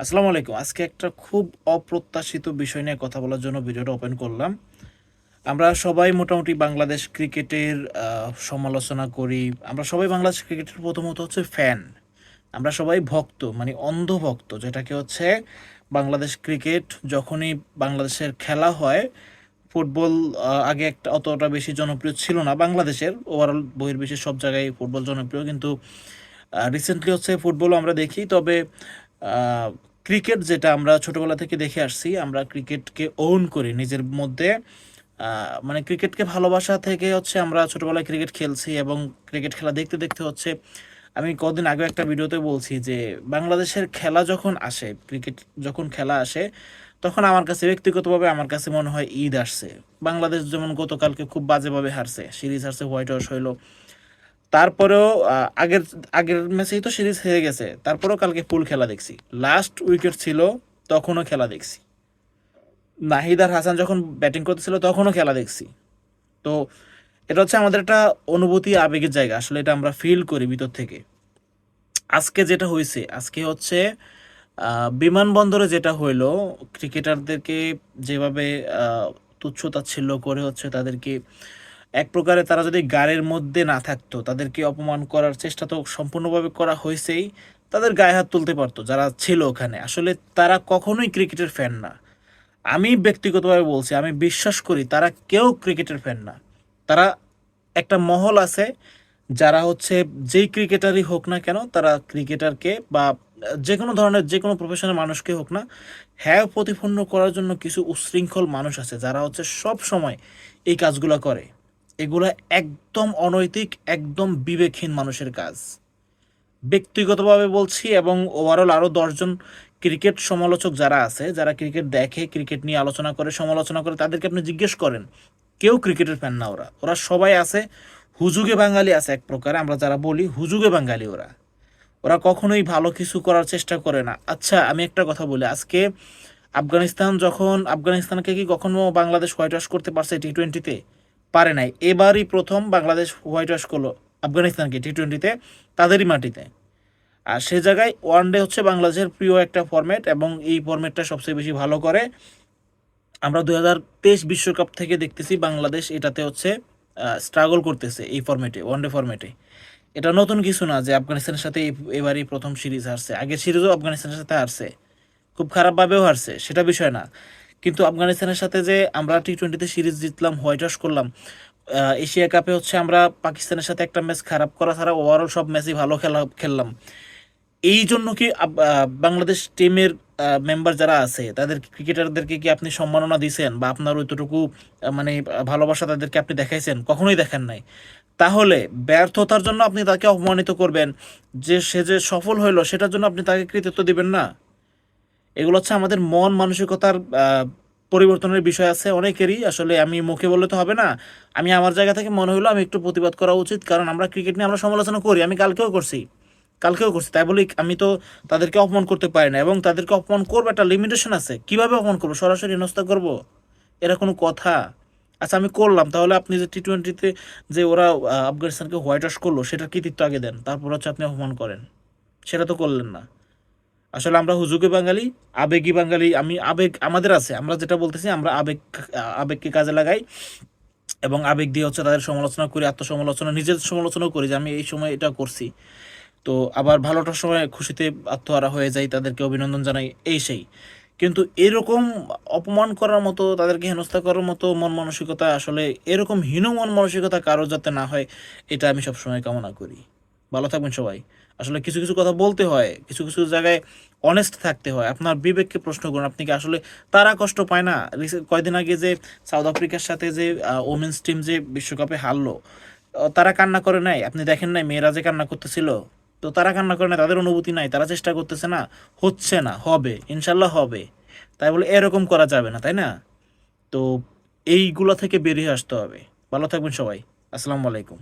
আসসালামু আলাইকুম। আজকে একটা খুব অপ্রত্যাশিত বিষয় নিয়ে কথা বলার জন্য ভিডিওটা ওপেন করলাম। আমরা সবাই মোটামুটি বাংলাদেশ ক্রিকেটের সমালোচনা করি। আমরা সবাই বাংলাদেশ ক্রিকেটের প্রথমত হচ্ছে ফ্যান আমরা সবাই ভক্ত মানে অন্ধ ভক্ত যেটাকে হচ্ছে বাংলাদেশ ক্রিকেট যখনই বাংলাদেশের খেলা হয়, ফুটবল আগে একটা অতটা বেশি জনপ্রিয় ছিল না বাংলাদেশের। ওভারঅল বহির্বিশ্বের সব জায়গায় ফুটবল জনপ্রিয়, কিন্তু রিসেন্টলি হচ্ছে ফুটবলও আমরা দেখি। তবে ক্রিকেট যেটা আমরা ছোটবেলা থেকে দেখে আসছি, আমরা ক্রিকেটকে ওন করি। নিজের মধ্যে মানে ক্রিকেটকে ভালোবাসা থেকে হচ্ছে আমরা ছোটবেলায় ক্রিকেট খেলছি এবং ক্রিকেট খেলা দেখতে দেখতে হচ্ছে, আমি কদিন আগে একটা ভিডিওতে বলছি যে, বাংলাদেশের খেলা যখন আসে ক্রিকেট যখন খেলা আসে, তখন আমার কাছে, ব্যক্তিগতভাবে আমার কাছে মনে হয় ঈদ আসছে। বাংলাদেশ যেমন গতকালকে খুব বাজেভাবে হারছে, সিরিজ হারছে, হোয়াইট ওয়াশ হইল তারপরেও আগের আগের ম্যাচেই তো সিরিজ হেরে গেছে তারপরেও কালকে ফুল খেলা দেখছি। লাস্ট উইকেট ছিল তখনও খেলা দেখছি। নাহিদ আর হাসান যখন ব্যাটিং করতেছিল তখনও খেলা দেখছি। তো এটা হচ্ছে আমাদের একটা অনুভূতি আবেগের জায়গা আসলে এটা আমরা ফিল করি ভিতর থেকে। আজকে যেটা হয়েছে আজকে হচ্ছে বিমানবন্দরে যেটা হইল ক্রিকেটারদেরকে যেভাবে আহ, তুচ্ছ তাচ্ছিল্য করে হচ্ছে তাদেরকে এক প্রকারে তারা যদি গাড়ির মধ্যে না থাকতো, তাদেরকে অপমান করার চেষ্টা তো সম্পূর্ণভাবে করা হয়েছেই, তাদের গায়ে হাত তুলতে পারতো যারা ছিল ওখানে। আসলে তারা কখনোই ক্রিকেটের ফ্যান না। আমি ব্যক্তিগতভাবে বলছি, আমি বিশ্বাস করি তারা কেউ ক্রিকেটের ফ্যান না। তারা একটা মহল আছে যারা হচ্ছে যেই ক্রিকেটারই হোক না কেন, তারা ক্রিকেটারকে বা যে কোনো ধরনের যে কোনো প্রফেশনের মানুষকে হোক না হ্যাঁ প্রতিপন্ন করার জন্য কিছু উচ্ছৃঙ্খল মানুষ আছে যারা হচ্ছে সব সময় এই কাজগুলো করে। এগুলো একদম অনৈতিক, একদম বিবেকহীন মানুষের কাজ। ব্যক্তিগতভাবে বলছি এবং ওভারঅল আরও দশজন ক্রিকেট সমালোচক যারা আছে, যারা ক্রিকেট দেখে, ক্রিকেট নিয়ে আলোচনা করে, সমালোচনা করে, তাদেরকে আপনি জিজ্ঞেস করেন, কেউ ক্রিকেটের ফ্যান না ওরা। ওরা সবাই আছে, হুজুগে বাঙালি আছে এক প্রকারে, আমরা যারা বলি হুজুগে বাঙালি ওরা। ওরা কখনোই ভালো কিছু করার চেষ্টা করে না। আচ্ছা আমি একটা কথা বলি, আজকে আফগানিস্তান যখন, আফগানিস্তানকে কি কখনো বাংলাদেশ হোয়াইট ওয়াশ করতে পারছে টি টোয়েন্টিতে পারে নাই। এবারই প্রথম বাংলাদেশ হোয়াইট ওয়াশ করল আফগানিস্তানকে টি টোয়েন্টিতে তাদেরই মাটিতে। আর সে জায়গায় ওয়ান ডে হচ্ছে বাংলাদেশের প্রিয় একটা ফরম্যাট এবং এই ফরম্যাটটা সবচেয়ে বেশি ভালো করে। আমরা দু বিশ্বকাপ থেকে দেখতেছি বাংলাদেশ এটাতে হচ্ছে স্ট্রাগল করতেছে এই ফর্মেটে ওয়ান ডে ফরম্যাটে এটা নতুন কিছু না যে আফগানিস্তানের সাথে এবারই প্রথম সিরিজ হারছে। আগের সিরিজও আফগানিস্তানের সাথে হারছে। খুব খারাপভাবেও হারছে, সেটা বিষয় না। কিন্তু আফগানিস্তানের সাথে যে আমরা টি টোয়েন্টিতে সিরিজ জিতলাম, হোয়াইট ওয়াশ করলাম এশিয়া কাপে হচ্ছে আমরা পাকিস্তানের সাথে একটা ম্যাচ খারাপ করা ছাড়া ওভারঅল সব ম্যাচই ভালো খেলা, খেললাম। এই জন্য কি বাংলাদেশ টিমের মেম্বার যারা আছে, তাদের ক্রিকেটারদেরকে কি আপনি সম্মাননা দিয়েছেন বা আপনার ওইটুকু মানে ভালোবাসা তাদেরকে আপনি দেখাইছেন? কখনোই দেখেন নাই। তাহলে ব্যর্থতার জন্য আপনি তাকে অপমানিত করবেন, যে সে যে সফল হইল, সেটার জন্য আপনি তাকে কৃতিত্ব দিবেন না? এগুলো হচ্ছে আমাদের মন মানসিকতার পরিবর্তনের বিষয় আছে অনেকেরই। আসলে আমি মুখে বললে তো হবে না। আমি আমার জায়গা থেকে মনে হলো আমি একটু প্রতিবাদ করা উচিত, কারণ আমরা ক্রিকেট নিয়ে আমরা সমালোচনা করি। আমি কালকেও করছি। কালকেও করছি, তাই বলি আমি তো তাদেরকে অপমান করতে পারি না এবং তাদেরকে অপমান করব একটা লিমিটেশন আছে। কীভাবে অপমান করব? সরাসরি হেনস্থা করব? এরা কোনো কথা? আচ্ছা আমি করলাম। তাহলে আপনি যে টি টোয়েন্টিতে যে ওরা আফগানিস্তানকে হোয়াইট ওয়াশ করল, সেটার কৃতিত্ব আগে দেন। তারপর হচ্ছে আপনি অপমান করেন। সেটা তো করলেন না। আসলে আমরা হুজুগে বাঙালি, আবেগী বাঙালি, আমি আবেগ আমাদের আছে, আমরা যেটা বলতেছি আমরা আবেগ, আবেগকে কাজে লাগাই এবং আবেগ দিয়ে হচ্ছে তাদের সমালোচনা করি, আত্মসমালোচনা নিজের সমালোচনাও করি যে আমি এই সময় এটা করছি। তো আবার ভালোটার সময় খুশিতে আত্মহারা হয়ে যাই, তাদেরকে অভিনন্দন জানাই, এই সেই। কিন্তু এরকম অপমান করার মতো, তাদেরকে হেনস্থা করার মতো মন মানসিকতা আসলে এরকম হীন মন মানসিকতা কারও যাতে না হয়, এটা আমি সবসময় কামনা করি। ভালো থাকবেন সবাই। আসলে কিছু কিছু কথা বলতে হয়, কিছু কিছু জায়গায় অনেস্ট থাকতে হয়। আপনার বিবেককে প্রশ্ন করুন, আপনি কি আসলে তারা কষ্ট পায় না? কয়দিন আগে যে সাউথ আফ্রিকার সাথে যে ওমেন্স টিম যে বিশ্বকাপে হারলো তারা কান্না করে নাই? আপনি দেখেন নাই মেয়েরা যে কান্না করতেছিল? তো তারা কান্না করে না তাদের অনুভূতি নাই, তারা চেষ্টা করতেছে না? হচ্ছে না, হবে ইনশাল্লাহ হবে। তাই বলে এরকম করা যাবে না, তাই না? তো এইগুলো থেকে বেরিয়ে আসতে হবে। ভালো থাকবেন সবাই। আসসালামু আলাইকুম।